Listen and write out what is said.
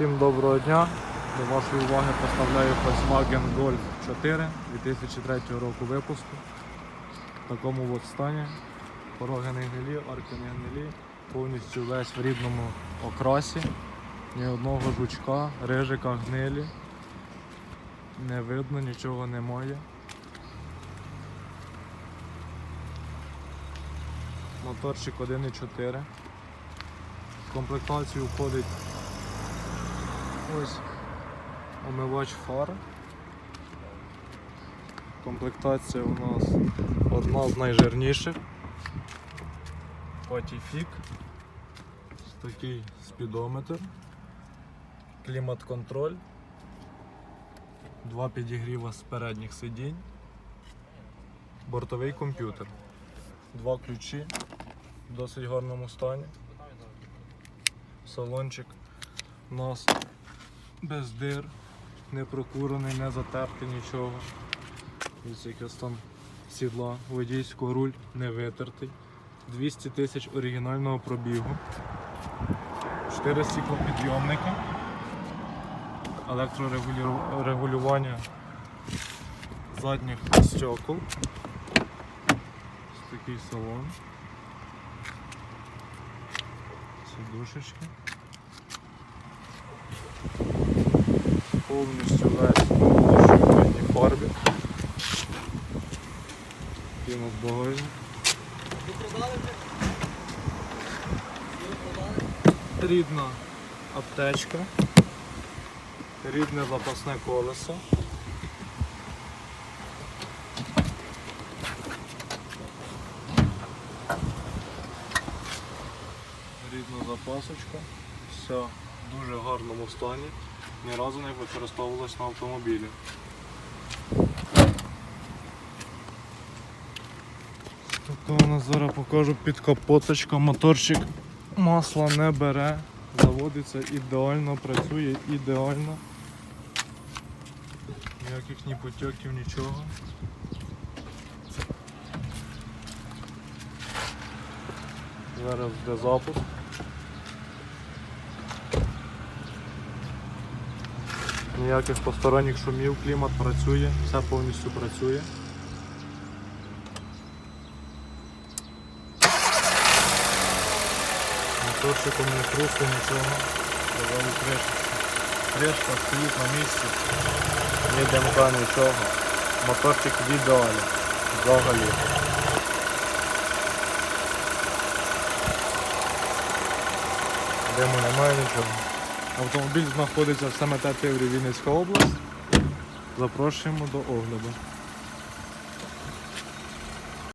Всім доброго дня. До вашої уваги поставляю Volkswagen Golf 4 2003 року випуску. В такому от стані. Пороги не гнилі, арки гнилі, повністю весь в рідному окрасі. Ні одного жучка, рижика, гнилі. Не видно, нічого немає. Моторчик 1.4. В комплектацію входить ось омивач фар. Комплектація у нас одна з найжирніших. Патіфік. Такий спідометр. Клімат-контроль. Два підігріва з передніх сидінь. Бортовий комп'ютер. Два ключі в досить гарному стані. Салончик у нас без дир, не прокурений, не затертий нічого. Ось якийсь там сідла водійського руль не витертий. 200 тисяч оригінального пробігу. 4 стіклопідйомники. Електрорегулювання задніх стекол. Ось такий салон. Сидушечки. Повністю весь у жовтій фарбі. У нас багажник. Рідна аптечка. Рідне запасне колесо. Рідна запасочка. Все в дуже гарному стані. Ні разу не використовувалось на автомобілі. Така у нас зараз покажу під капоточка. Моторчик масла не бере, заводиться ідеально, працює ідеально. Ніяких ні потьоків, нічого. Зараз буде запуск. Ніяких посторонніх шумів, клімат працює, все повністю працює. Моторчиком не хрусту нічого. Доволі кришка. Кришка стоїть на місці. Ні димка, нічого. Моторчик в ідеалі. Взагалі. Диму немає нічого. Автомобіль знаходиться в Семететіврі Вінницька область. Запрошуємо до огляду.